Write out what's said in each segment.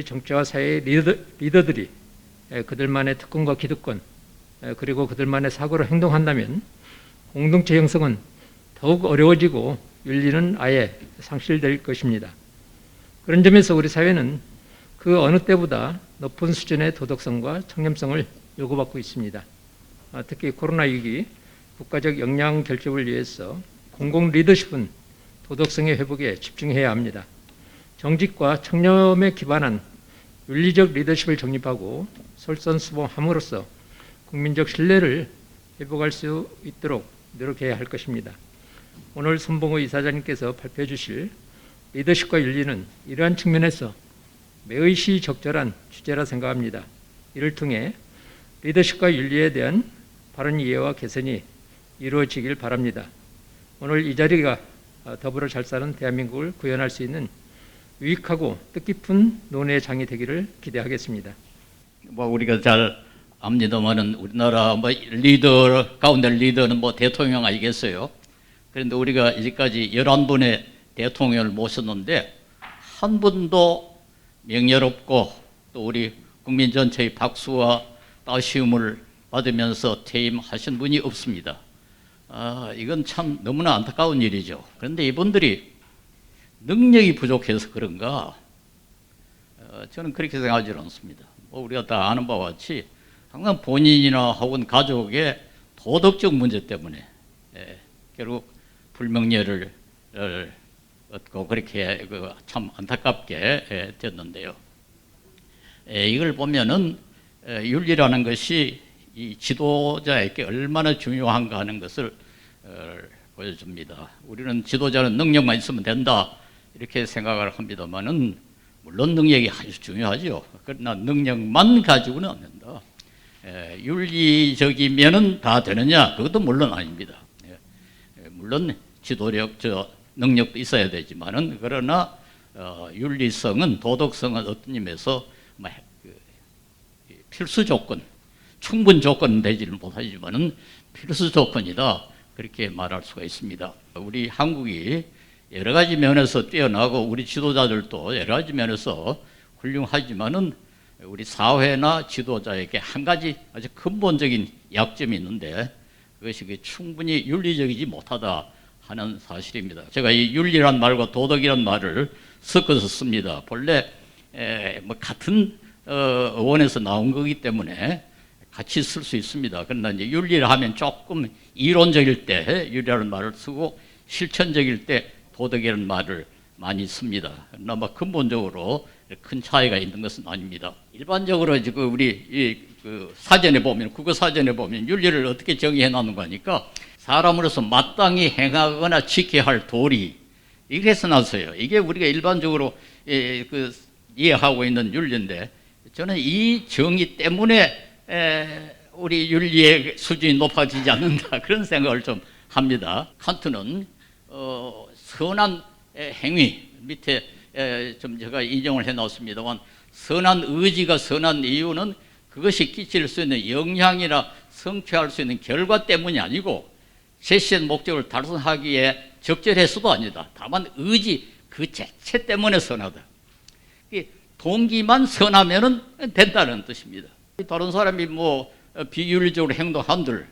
우리 정치와 사회의 리더, 에, 그들만의 특권과 기득권 에, 그리고 그들만의 사고로 행동한다면 공동체 형성은 더욱 어려워지고 윤리는 아예 상실될 것입니다. 그런 점에서 우리 사회는 그 어느 때보다 높은 수준의 도덕성과 청렴성을 요구받고 있습니다. 아, 특히 코로나 위기 국가적 역량 결집을 위해서 공공 리더십은 도덕성의 회복에 집중해야 합니다. 정직과 청렴에 기반한 윤리적 리더십을 정립하고 솔선수범함으로써 국민적 신뢰를 회복할 수 있도록 노력해야 할 것입니다. 오늘 손봉호 이사장님께서 발표해 주실 리더십과 윤리는 이러한 측면에서 매의 시 적절한 주제라 생각합니다. 이를 통해 리더십과 윤리에 대한 바른 이해와 개선이 이루어지길 바랍니다. 오늘 이 자리가 더불어 잘 사는 대한민국을 구현할 수 있는 유익하고 뜻깊은 논의의 장이 되기를 기대하겠습니다. 뭐 우리가 잘 압니다만은 우리나라 뭐 리더 가운데 리더는 뭐 대통령 아니겠어요? 그런데 우리가 이제까지 11분의 대통령을 모셨는데 한 분도 명예롭고 또 우리 국민 전체의 박수와 따시움을 받으면서 퇴임하신 분이 없습니다. 아, 이건 참 너무나 안타까운 일이죠. 그런데 이분들이 능력이 부족해서 그런가? 어, 저는 그렇게 생각하지 않습니다. 뭐 우리가 다 아는 바와 같이 항상 본인이나 혹은 가족의 도덕적 문제 때문에 예, 결국 불명예를 을 얻고 그렇게 그참 안타깝게 예, 됐는데요. 예, 이걸 보면은 예, 윤리라는 것이 이 지도자에게 얼마나 중요한가 하는 것을 어, 보여줍니다. 우리는 지도자는 능력만 있으면 된다 이렇게 생각을 합니다만은 물론 능력이 아주 중요하죠. 그러나 능력만 가지고는 안 된다. 에, 윤리적이면은 다 되느냐? 그것도 물론 아닙니다. 예, 예, 물론 지도력, 저 능력도 있어야 되지만은 그러나 어, 윤리성은 도덕성은 어떤 의미에서 뭐, 그, 이 필수 조건, 충분 조건은 되지는 못하지만은 필수 조건이다 그렇게 말할 수가 있습니다. 우리 한국이 여러 가지 면에서 뛰어나고 우리 지도자들도 여러 가지 면에서 훌륭하지만은 우리 사회나 지도자에게 한 가지 아주 근본적인 약점이 있는데 그것이 그 충분히 윤리적이지 못하다 하는 사실입니다. 제가 이 윤리란 말과 도덕이란 말을 섞어서 씁니다. 본래 에, 뭐 같은 어, 원에서 나온 거기 때문에 같이 쓸 수 있습니다. 그러나 이제 윤리를 하면 조금 이론적일 때 윤리라는 말을 쓰고 실천적일 때 도덕이라는 말을 많이 씁니다. 그러나 뭐 근본적으로 큰 차이가 있는 것은 아닙니다. 일반적으로 지금 우리 이 그 사전에 보면 국어 사전에 보면 윤리를 어떻게 정의해 놨는 거니까 사람으로서 마땅히 행하거나 지켜야 할 도리 이렇게 써놨어요. 이게 우리가 일반적으로 예, 그 이해하고 있는 윤리인데 저는 이 정의 때문에 에, 우리 윤리의 수준이 높아지지 않는다 그런 생각을 좀 합니다. 칸트는 어, 선한 에, 행위 밑에 에, 좀 제가 인정을 해 놓습니다만 선한 의지가 선한 이유는 그것이 끼칠 수 있는 영향이나 성취할 수 있는 결과 때문이 아니고 제시한 목적을 달성하기에 적절해서도 아니다. 다만 의지 그 자체 때문에 선하다. 이 동기만 선하면은 된다는 뜻입니다. 다른 사람이 뭐 비윤리적으로 행동한들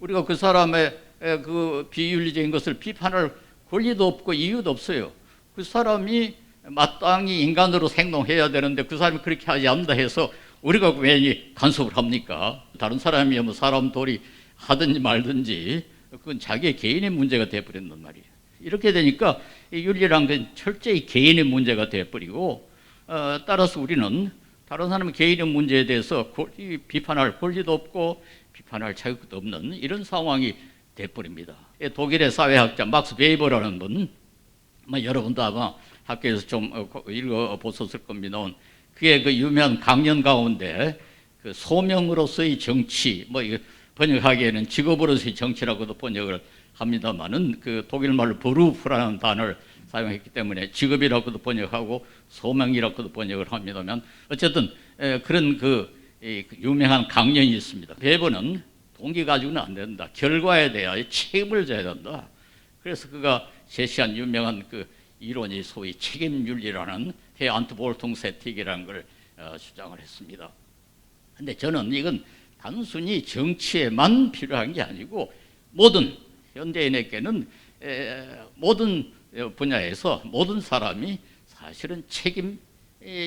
우리가 그 사람의 에, 그 비윤리적인 것을 비판할 권리도 없고 이유도 없어요. 그 사람이 마땅히 인간으로 행동해야 되는데 그 사람이 그렇게 하지 않는다 해서 우리가 괜히 간섭을 합니까? 다른 사람이 뭐 사람 돌이 하든지 말든지 그건 자기의 개인의 문제가 되어버린단 말이에요. 이렇게 되니까 이 윤리란 건 철저히 개인의 문제가 되어버리고 어, 따라서 우리는 다른 사람의 개인의 문제에 대해서 비판할 권리도 없고 비판할 자격도 없는 이런 상황이 돼버립니다. 독일의 사회학자 막스 베이버라는 분, 뭐 여러분도 아마 학교에서 좀 어, 읽어보셨을 겁니다. 그의 그 유명한 강연 가운데 그 소명으로서의 정치, 뭐 번역하기에는 직업으로서의 정치라고도 번역을 합니다만은 그 독일 말로 버루프라는 단어를 사용했기 때문에 직업이라고도 번역하고 소명이라고도 번역을 합니다만 어쨌든 에, 그런 그, 이, 그 유명한 강연이 있습니다. 베버는 동기 가지고는 안 된다. 결과에 대하여 책임을 져야 된다. 그래서 그가 제시한 유명한 그 이론이 소위 책임윤리라는 페안트 볼통 세틱이라는 걸 어, 주장을 했습니다. 근데 저는 이건 단순히 정치에만 필요한 게 아니고 모든 현대인에게는 에, 모든 분야에서 모든 사람이 사실은 책임의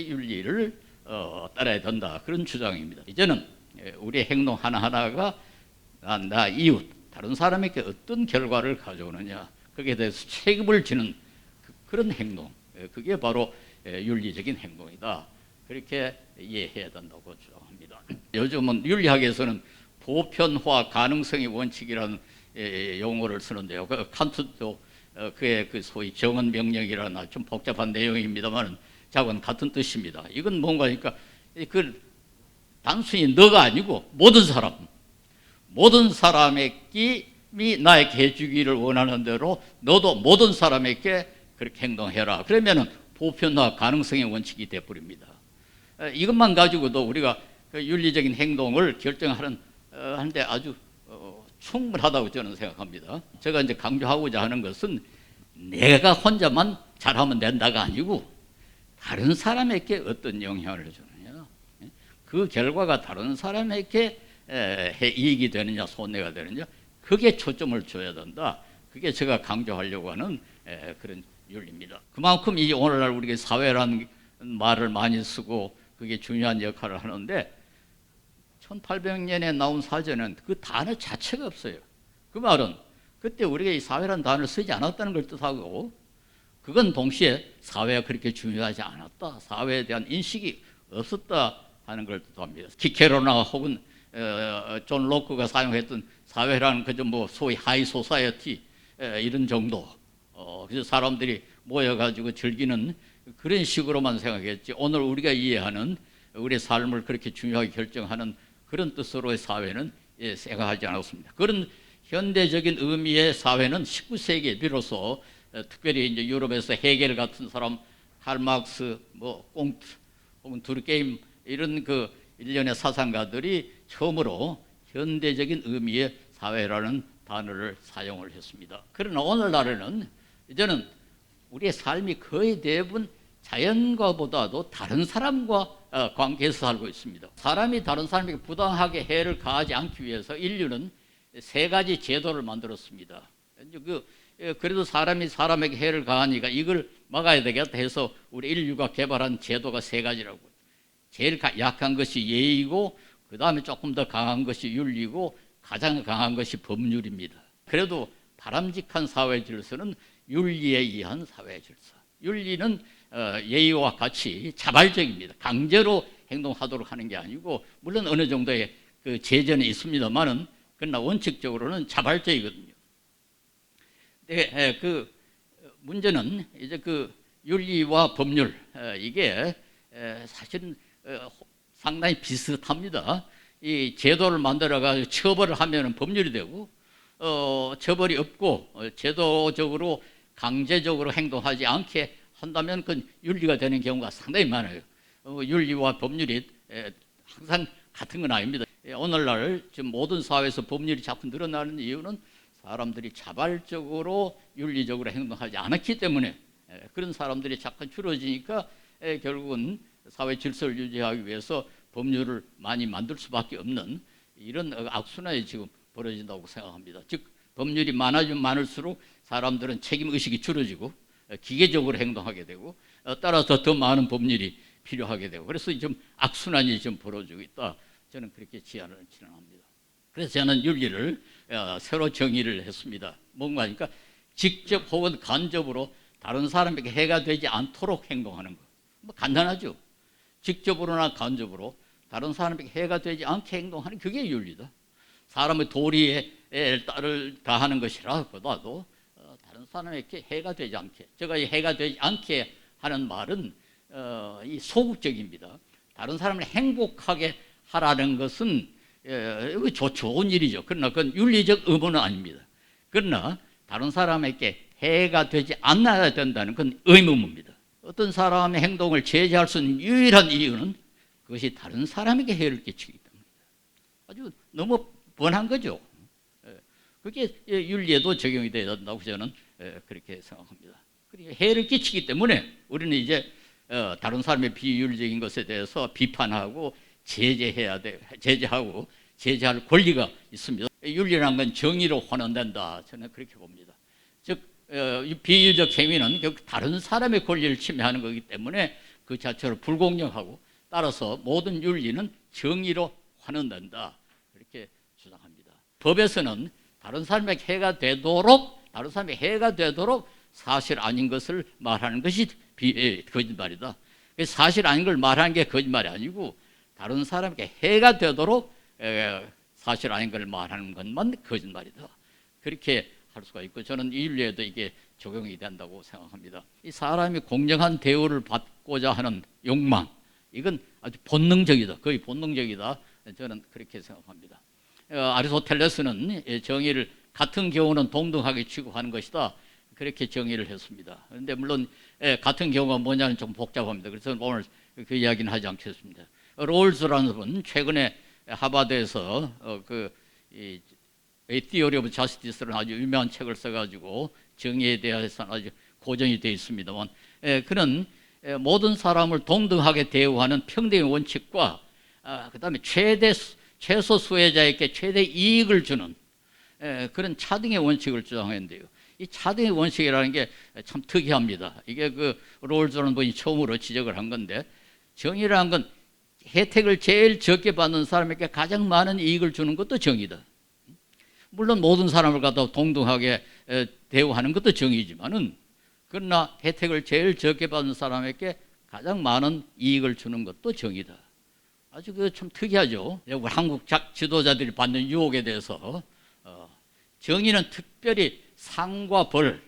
윤리를 어, 따라야 된다 그런 주장입니다. 이제는 에, 우리의 행동 하나 하나가 나, 나 이웃 다른 사람에게 어떤 결과를 가져오느냐 거기에 대해서 책임을 지는 그, 그런 행동 에, 그게 바로 에, 윤리적인 행동이다. 그렇게 이해해야 된다고 주장합니다. 요즘은 윤리학에서는 보편화 가능성의 원칙이라는 에, 용어를 쓰는데요. 그 칸트도 어, 그의 그 소위 정언 명령이라는 아주 좀 복잡한 내용입니다만 자건 같은 뜻입니다. 이건 뭔가니까 그 단순히 너가 아니고 모든 사람, 모든 사람에게 나에게 해주기를 원하는 대로 너도 모든 사람에게 그렇게 행동해라. 그러면은 보편화 가능성의 원칙이 돼버립니다. 어, 이것만 가지고도 우리가 그 윤리적인 행동을 결정하는 어, 하는데 아주 어, 충분하다고 저는 생각합니다. 제가 이제 강조하고자 하는 것은 내가 혼자만 잘하면 된다가 아니고 다른 사람에게 어떤 영향을 주느냐, 예? 그 결과가 다른 사람에게 에, 해- 이익이 되느냐, 손해가 되느냐, 그게 초점을 줘야 된다. 그게 제가 강조하려고 하는 에, 그런 윤리입니다. 그만큼 이 오늘날 우리가 사회라는 말을 많이 쓰고 그게 중요한 역할을 하는데 1800년에 나온 사전은 그 단어 자체가 없어요. 그 말은 그때 우리가 이 사회라는 단어를 쓰지 않았다는 걸 뜻하고 그건 동시에 사회가 그렇게 중요하지 않았다. 사회에 대한 인식이 없었다 하는 걸 뜻합니다. 키케로나 혹은 어, 존 로크가 사용했던 사회라는 그저 뭐 소위 하이 소사이어티 에, 이런 정도. 어, 그래서 사람들이 모여가지고 즐기는 그런 식으로만 생각했지. 오늘 우리가 이해하는 우리의 삶을 그렇게 중요하게 결정하는 그런 뜻으로의 사회는 예, 생각하지 않았습니다. 그런 현대적인 의미의 사회는 19세기에 비로소 어, 특별히 이제 유럽에서 헤겔 같은 사람, 할막스, 뭐 꽁트 혹은 두르게임 이런 그 일련의 사상가들이 처음으로 현대적인 의미의 사회라는 단어를 사용을 했습니다. 그러나 오늘날에는 이제는 우리의 삶이 거의 대부분 자연과보다도 다른 사람과 어, 관계에서 살고 있습니다. 사람이 다른 사람에게 부당하게 해를 가하지 않기 위해서 인류는 세 가지 제도를 만들었습니다. 그 예, 그래도 사람이 사람에게 해를 가하니까 이걸 막아야 되겠다 해서 우리 인류가 개발한 제도가 세 가지라고. 제일 가- 약한 것이 예의고 그 다음에 조금 더 강한 것이 윤리고 가장 강한 것이 법률입니다. 그래도 바람직한 사회 질서는 윤리에 의한 사회 질서. 윤리는 어, 예의와 같이 자발적입니다. 강제로 행동하도록 하는 게 아니고 물론 어느 정도의 그 제전이 있습니다만은 그러나 원칙적으로는 자발적이거든요. 네, 에, 그 문제는 이제 그 윤리와 법률 에, 이게 에, 사실은 어, 상당히 비슷합니다. 이 제도를 만들어 가지고 처벌을 하면은 법률이 되고 어, 처벌이 없고 어, 제도적으로 강제적으로 행동하지 않게 한다면 그 윤리가 되는 경우가 상당히 많아요. 어, 윤리와 법률이 에, 항상 같은 건 아닙니다. 예, 오늘날 지금 모든 사회에서 법률이 자꾸 늘어나는 이유는 사람들이 자발적으로 윤리적으로 행동하지 않았기 때문에 에, 그런 사람들이 자꾸 줄어지니까 에, 결국은 사회 질서를 유지하기 위해서 법률을 많이 만들 수밖에 없는 이런 어, 악순환이 지금 벌어진다고 생각합니다. 즉 법률이 많아지면 많을수록 사람들은 책임 의식이 줄어지고 어, 기계적으로 행동하게 되고 어, 따라서 더 많은 법률이 필요하게 되고 그래서 좀 악순환이 좀 벌어지고 있다. 저는 그렇게 지안을 진행합니다. 그래서 저는 윤리를 어, 새로 정의를 했습니다. 뭔가 하니까 직접 혹은 간접으로 다른 사람에게 해가 되지 않도록 행동하는 것. 뭐 간단하죠. 직접으로나 간접으로 다른 사람에게 해가 되지 않게 행동하는 그게 윤리다. 사람의 도리에 딸을 다하는 것이라 보다도 어, 다른 사람에게 해가 되지 않게 제가 이 해가 되지 않게 하는 말은 어, 이 소극적입니다. 다른 사람을 행복하게 하라는 것은 예, 좋, 좋은 일이죠. 그러나 그건 윤리적 의무는 아닙니다. 그러나 다른 사람에게 해가 되지 않아야 된다는 건 의무입니다. 어떤 사람의 행동을 제재할 수 있는 유일한 이유는 그것이 다른 사람에게 해를 끼치기 때문입니다. 아주 너무 뻔한 거죠. 예, 그게 예, 윤리에도 적용이 돼야 된다고 저는 예, 그렇게 생각합니다. 그리고 해를 끼치기 때문에 우리는 이제 어, 다른 사람의 비윤리적인 것에 대해서 비판하고 제재해야 돼 제재하고 제재할 권리가 있습니다. 윤리란 건 정의로 환원된다. 저는 그렇게 봅니다. 즉 어, 이 비윤리적 행위는 결국 다른 사람의 권리를 침해하는 거기 때문에 그 자체로 불공정하고 따라서 모든 윤리는 정의로 환원된다. 이렇게 주장합니다. 법에서는 다른 사람에게 해가 되도록 다른 사람에게 해가 되도록 사실 아닌 것을 말하는 것이 비, 에, 거짓말이다. 그 사실 아닌 걸 말하는 게 거짓말이 아니고 다른 사람에게 해가 되도록 에, 사실 아닌 걸 말하는 것만 거짓말이다. 그렇게 할 수가 있고 저는 이 윤리에도 이게 적용이 된다고 생각합니다. 이 사람이 공정한 대우를 받고자 하는 욕망 이건 아주 본능적이다. 거의 본능적이다. 저는 그렇게 생각합니다. 어, 아리스토텔레스는 예, 정의를 같은 경우는 동등하게 취급하는 것이다. 그렇게 정의를 했습니다. 그런데 물론 예, 같은 경우가 뭐냐는 좀 복잡합니다. 그래서 오늘 그 이야기는 하지 않겠습니다. 롤즈라는 분 최근에 하버드에서 어, 그 이, Theory of Justice라는 아주 유명한 책을 써가지고 정의에 대해서 아주 고정이 되어 있습니다만 예, 그는 예, 모든 사람을 동등하게 대우하는 평등의 원칙과 아, 그다음에 최대 수- 최소 수혜자에게 최대 이익을 주는 예, 그런 차등의 원칙을 주장했는데요. 이 차등의 원칙이라는 게 참 특이합니다. 이게 그 롤즈라는 분이 처음으로 지적을 한 건데 정의라는 건 혜택을 제일 적게 받는 사람에게 가장 많은 이익을 주는 것도 정의다. 물론 모든 사람을 갖다 동등하게 에, 대우하는 것도 정의지만은 그러나 혜택을 제일 적게 받는 사람에게 가장 많은 이익을 주는 것도 정의다. 아주 그 참 특이하죠. 우리 한국 작 지도자들이 받는 유혹에 대해서 어, 정의는 특별히 상과 벌,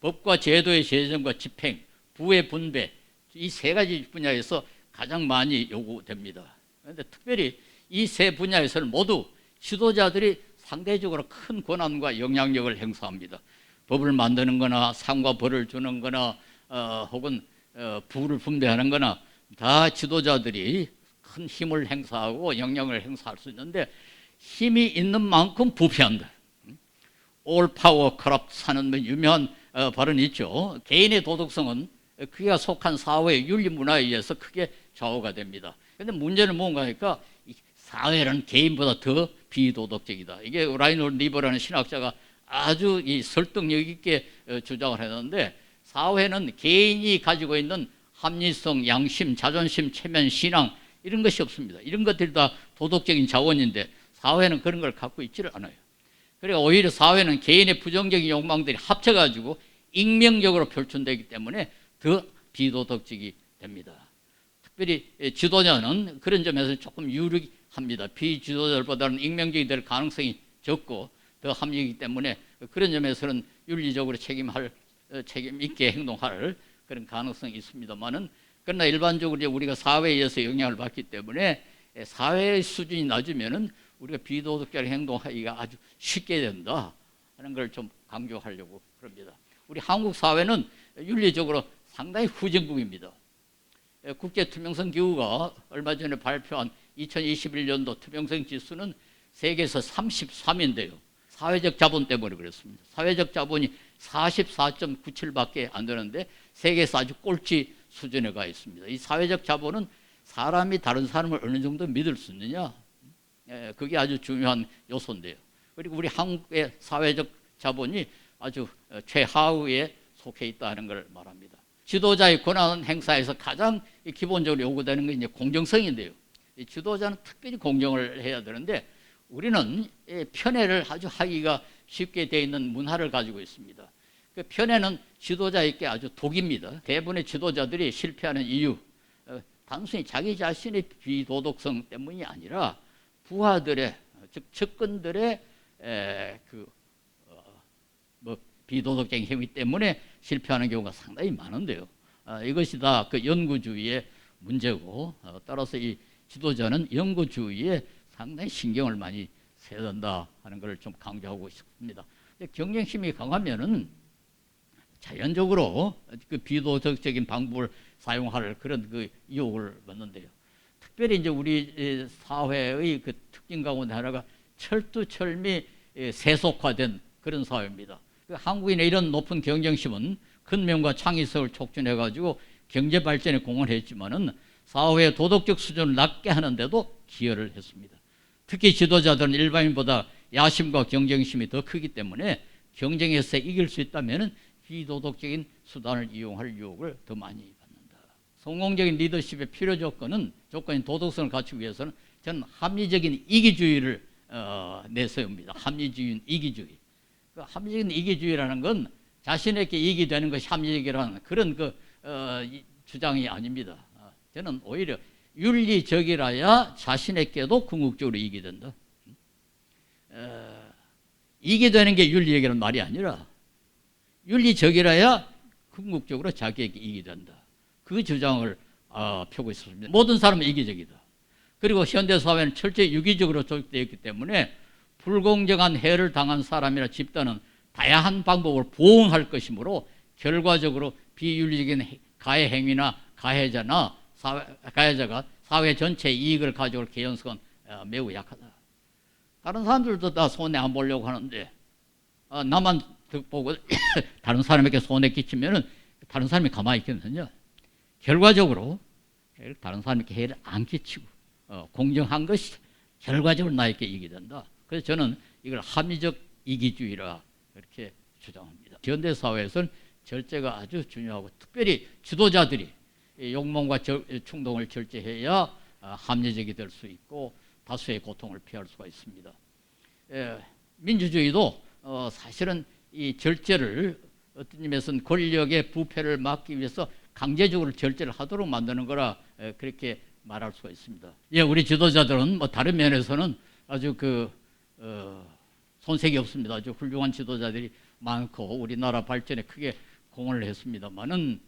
법과 제도의 제정과 집행, 부의 분배 이 세 가지 분야에서 가장 많이 요구됩니다. 그런데 특별히 이 세 분야에서는 모두 지도자들이 상대적으로 큰 권한과 영향력을 행사합니다. 법을 만드는 거나 상과 벌을 주는 거나 어, 혹은 어, 부를 분배하는 거나 다 지도자들이 큰 힘을 행사하고 영향을 행사할 수 있는데 힘이 있는 만큼 부패한다. 올 파워 커럽트 사는 뭐 유명한 어, 발언이 있죠. 개인의 도덕성은 그가 속한 사회의 윤리 문화에 의해서 크게 좌우가 됩니다. 그런데 문제는 뭔가 하니까 이 사회는 개인보다 더 비도덕적이다. 이게 라이놀 리버라는 신학자가 아주 이 설득력 있게 어, 주장을 했는데 사회는 개인이 가지고 있는 합리성, 양심, 자존심, 체면, 신앙 이런 것이 없습니다. 이런 것들이 다 도덕적인 자원인데 사회는 그런 걸 갖고 있지를 않아요. 그리고 오히려 사회는 개인의 부정적인 욕망들이 합쳐가지고 익명적으로 표출되기 때문에 더 비도덕적이 됩니다. 특별히 지도자는 그런 점에서 조금 유리 합니다. 비지도자들보다는 익명적이 될 가능성이 적고 더 합리이기 때문에 그런 점에서는 윤리적으로 책임할 어, 책임 있게 행동할 그런 가능성이 있습니다만은 그러나 일반적으로 이제 우리가 사회에 의해서 영향을 받기 때문에 사회의 수준이 낮으면은 우리가 비도덕적인 행동하기가 아주 쉽게 된다 하는 걸 좀 강조하려고 그럽니다. 우리 한국 사회는 윤리적으로 상당히 후진국입니다. 예, 국제 투명성 기구가 얼마 전에 발표한 2021년도 투명성 지수는 세계에서 33인데요. 사회적 자본 때문에 그렇습니다. 사회적 자본이 44.97밖에 안 되는데 세계에서 아주 꼴찌 수준에 가 있습니다. 이 사회적 자본은 사람이 다른 사람을 어느 정도 믿을 수 있느냐, 예, 그게 아주 중요한 요소인데요. 그리고 우리 한국의 사회적 자본이 아주 어, 최하위에 속해 있다는 걸 말합니다. 지도자의 권한 행사에서 가장 이 기본적으로 요구되는 게 이제 공정성인데요. 이 지도자는 특별히 공정을 해야 되는데 우리는 이 편애를 아주 하기가 쉽게 되어 있는 문화를 가지고 있습니다. 그 편애는 지도자에게 아주 독입니다. 대부분의 지도자들이 실패하는 이유, 어, 단순히 자기 자신의 비도덕성 때문이 아니라 부하들의 즉 측근들의 에, 그 어, 뭐 비도덕적인 행위 때문에 실패하는 경우가 상당히 많은데요. 아, 이것이 다 그 연구주의의 문제고 어, 따라서 이 지도자는 연구주의에 상당히 신경을 많이 써야 된다 하는 것을 좀 강조하고 싶습니다. 경쟁심이 강하면은 자연적으로 그 비도덕적인 방법을 사용할 그런 그 유혹을 받는데요. 특별히 이제 우리 이 사회의 그 특징 가운데 하나가 철두철미 예, 세속화된 그런 사회입니다. 그 한국인의 이런 높은 경쟁심은 근면과 창의성을 촉진해 가지고 경제 발전에 공헌했지만은 사회의 도덕적 수준을 낮게 하는데도 기여를 했습니다. 특히 지도자들은 일반인보다 야심과 경쟁심이 더 크기 때문에 경쟁에서 이길 수 있다면 비도덕적인 수단을 이용할 유혹을 더 많이 받는다. 성공적인 리더십의 필요 조건은 조건인 도덕성을 갖추기 위해서는 저는 합리적인 이기주의를 어, 내세웁니다. 합리주의는 이기주의. 그 합리적인 이기주의라는 건 자신에게 이익이 되는 것이 합리적이라는 그런 그 어, 이 주장이 아닙니다. 어, 저는 오히려 윤리적이라야 자신에게도 궁극적으로 이익이 된다. 어, 이익이 되는 게 윤리적이라는 말이 아니라 윤리적이라야 궁극적으로 자기에게 이익이 된다. 그 주장을 어, 펴고 있습니다. 모든 사람은 이기적이다. 그리고 현대 사회는 철저히 유기적으로 조직되어 있기 때문에 불공정한 해를 당한 사람이나 집단은 다양한 방법을 보응할 것이므로 결과적으로 비윤리적인 해- 가해 행위나 가해자나 사회, 가해자가 사회 전체 이익을 가져올 개연성은 어, 매우 약하다. 다른 사람들도 다 손해 안 보려고 하는데 어, 나만 듣- 보고 다른 사람에게 손해 끼치면은 다른 사람이 가만히 있겠느냐? 결과적으로 다른 사람에게 해를 안 끼치고 어, 공정한 것이 결과적으로 나에게 이익이 된다. 그래서 저는 이걸 합리적 이기주의라 이렇게 주장합니다. 현대 사회에서는 절제가 아주 중요하고 특별히 지도자들이 이 욕망과 절- 충동을 절제해야 아, 합리적이 될 수 있고 다수의 고통을 피할 수가 있습니다. 예, 민주주의도 어, 사실은 이 절제를 어떤 의미에서는 권력의 부패를 막기 위해서 강제적으로 절제를 하도록 만드는 거라 에, 그렇게 말할 수가 있습니다. 예, 우리 지도자들은 뭐 다른 면에서는 아주 그 어, 손색이 없습니다. 아주 훌륭한 지도자들이 많고 우리나라 발전에 크게 공헌을 했습니다만은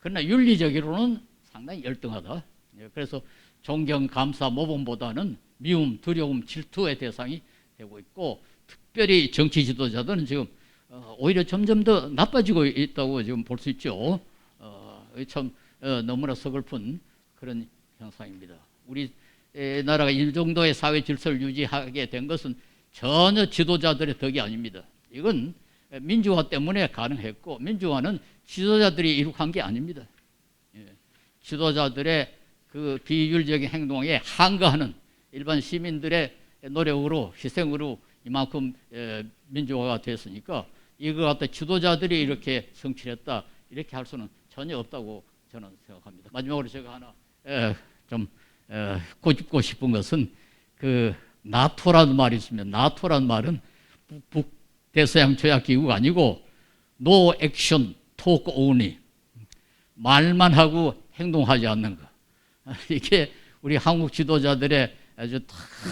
그러나 윤리적으로는 상당히 열등하다. 예, 그래서 존경, 감사, 모범보다는 미움, 두려움, 질투의 대상이 되고 있고 특별히 정치 지도자들은 지금 어, 오히려 점점 더 나빠지고 있다고 지금 볼 수 있죠. 어, 참 어, 너무나 서글픈 그런 현상입니다. 우리 에, 나라가 이 정도의 사회 질서를 유지하게 된 것은 전혀 지도자들의 덕이 아닙니다. 이건 민주화 때문에 가능했고 민주화는 지도자들이 이룩한 게 아닙니다. 예. 지도자들의 그 비윤리적인 행동에 항거하는 일반 시민들의 노력으로 희생으로 이만큼 에, 민주화가 됐으니까 이거 갖다 지도자들이 이렇게 성취했다 이렇게 할 수는 전혀 없다고 저는 생각합니다. 마지막으로 제가 하나 에, 좀 에, 꼬집고 싶은 것은 그 나토라는 말이 있으면 나토라는 말은 북- 북대서양 조약 기구가 아니고 no action talk only 말만 하고 행동하지 않는 것 이게 우리 한국 지도자들의 아주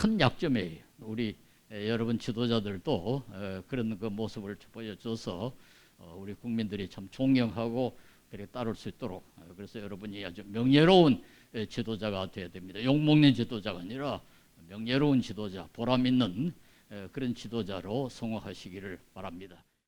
큰 약점이에요. 우리 에, 여러분 지도자들도 어, 그런 그 모습을 보여줘서 어, 우리 국민들이 참 존경하고 그렇게 따를 수 있도록 어, 그래서 여러분이 아주 명예로운 에, 지도자가 되어야 됩니다. 욕먹는 지도자가 아니라 명예로운 지도자, 보람 있는 에, 그런 지도자로 성공하시기를 바랍니다.